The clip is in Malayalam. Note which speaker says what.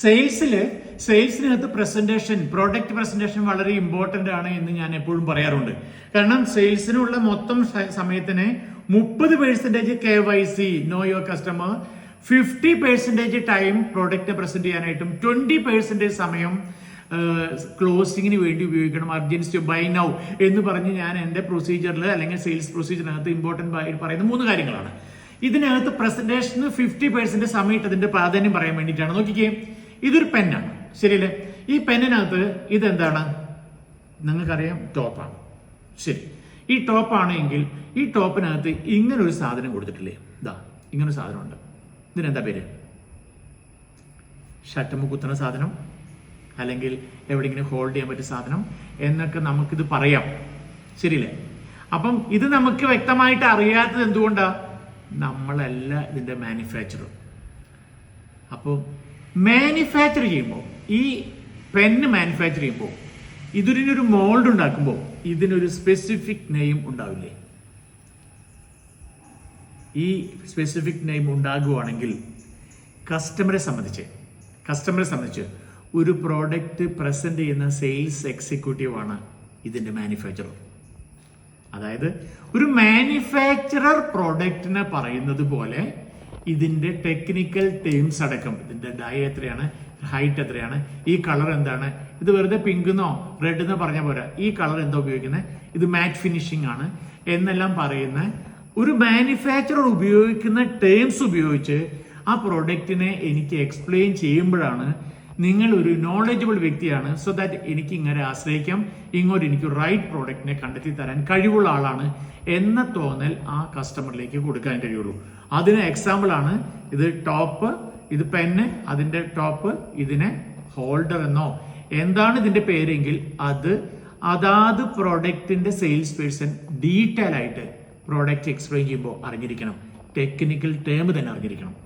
Speaker 1: സെയിൽസിൽ സെയിൽസിനകത്ത് പ്രസന്റേഷൻ പ്രോഡക്റ്റ് പ്രസന്റേഷൻ വളരെ ഇമ്പോർട്ടന്റ് ആണ് എന്ന് ഞാൻ എപ്പോഴും പറയാറുണ്ട്. കാരണം സെയിൽസിനുള്ള മൊത്തം സമയത്തിന് മുപ്പത് percentage K Y C know your customer fifty percentage time product present ചെയ്യാനായിട്ടും ട്വന്റി പെർസെന്റേജ് സമയം ക്ലോസിങ്ങിന് വേണ്ടി ഉപയോഗിക്കണം അർജൻസി ബൈ നൗ എന്ന് പറഞ്ഞ് ഞാൻ എന്റെ പ്രൊസീജിയറിൽ അല്ലെങ്കിൽ സെയിൽസ് പ്രൊസീജിയറിനകത്ത് ഇമ്പോർട്ടന്റ് പറയുന്ന മൂന്ന് കാര്യങ്ങളാണ്. ഇതിനകത്ത് പ്രസന്റേഷന് ഫിഫ്റ്റി പെർസെന്റ് സമയം അതിന്റെ പ്രാധാന്യം പറയാൻ വേണ്ടിയിട്ടാണ്. നോക്കിക്കേ. ഇതൊരു പെന്നാണ്. ശരിയല്ലേ? ഈ പെന്നിനകത്ത് ഇതെന്താണ്? നിങ്ങൾക്കറിയാം ടോപ്പാണ്. ശരി. ഈ ടോപ്പാണ് എങ്കിൽ ഈ ടോപ്പിനകത്ത് ഇങ്ങനെ ഒരു സാധനം കൊടുത്തിട്ടില്ലേ? ഇതാ ഇങ്ങനെ ഒരു സാധനമുണ്ട്. ഇതിനെന്താ പേര്? ഷട്ടമ്പ് കുത്തുന്ന സാധനം? അല്ലെങ്കിൽ എവിടെയെങ്കിലും ഹോൾഡ് ചെയ്യാൻ പറ്റിയ സാധനം? എന്നൊക്കെ നമുക്കിത് പറയാം. ശരിയല്ലേ? അപ്പം ഇത് നമുക്ക് വ്യക്തമായിട്ട് അറിയാത്തത് എന്തുകൊണ്ടാണ് നമ്മളല്ല ഇതിന്റെ മാനുഫാക്ചറും അപ്പോൾ മാനുഫാക്ചർ ചെയ്യുമ്പോൾ ഈ പെന്ന് മാനുഫാക്ചർ ചെയ്യുമ്പോൾ ഇതിനൊരു മോൾഡ് ഉണ്ടാക്കുമ്പോൾ ഇതിനൊരു സ്പെസിഫിക് നെയിം ഉണ്ടാവില്ലേ? ഈ സ്പെസിഫിക് നെയിം ഉണ്ടാകുവാണെങ്കിൽ കസ്റ്റമറെ സംബന്ധിച്ച് കസ്റ്റമറെ സംബന്ധിച്ച് ഒരു പ്രോഡക്റ്റ് പ്രസന്റ് ചെയ്യുന്ന സെയിൽസ് എക്സിക്യൂട്ടീവാണ് ആണ് ഇതിന്റെ മാനുഫാക്ചറർ അതായത് ഒരു മാനുഫാക്ചറർ പ്രോഡക്റ്റിനെ പറയുന്നത് പോലെ ഇതിന്റെ ടെക്നിക്കൽ ടേംസ് അടക്കം. ഇതിന്റെ ഡയ എത്രയാണ്? ഹൈറ്റ് എത്രയാണ്? ഈ കളർ എന്താണ്? ഇത് വെറുതെ പിങ്ക് എന്നോ റെഡ് എന്നോ പറഞ്ഞ പോരാ. ഈ കളർ എന്താ ഉപയോഗിക്കുന്നത് ഇത് മാറ്റ് ഫിനിഷിംഗ് ആണ്. എന്നെല്ലാം പറയുന്ന ഒരു മാനുഫാക്ചറർ ഉപയോഗിക്കുന്ന ടേംസ് ഉപയോഗിച്ച് ആ പ്രോഡക്റ്റിനെ എനിക്ക് എക്സ്പ്ലെയിൻ ചെയ്യുമ്പോഴാണ് നിങ്ങൾ ഒരു നോളജബിൾ വ്യക്തിയാണ്. സോ ദാറ്റ് എനിക്ക് ഇങ്ങനെ ആശ്രയിക്കാം. ഇങ്ങോട്ട് എനിക്ക് റൈറ്റ് പ്രോഡക്റ്റിനെ കണ്ടെത്തി തരാൻ കഴിവുള്ള ആളാണ്. എന്ന തോന്നൽ ആ കസ്റ്റമറിലേക്ക് കൊടുക്കാൻ കഴിയുള്ളൂ. അതിന് എക്സാമ്പിൾ ആണ് ഇത് ടോപ്പ് ഇത് പെന്ന് അതിന്റെ ടോപ്പ് ഇതിനെ ഹോൾഡർ എന്നോ. എന്താണ് ഇതിന്റെ പേരെങ്കിൽ അത് അതാത് പ്രോഡക്റ്റിന്റെ സെയിൽസ് പേഴ്സൺ ഡീറ്റെയിൽ ആയിട്ട് പ്രോഡക്റ്റ് എക്സ്പ്ലെയിൻ ചെയ്യുമ്പോൾ അറിഞ്ഞിരിക്കണം. ടെക്നിക്കൽ ടേം തന്നെ അറിഞ്ഞിരിക്കണം.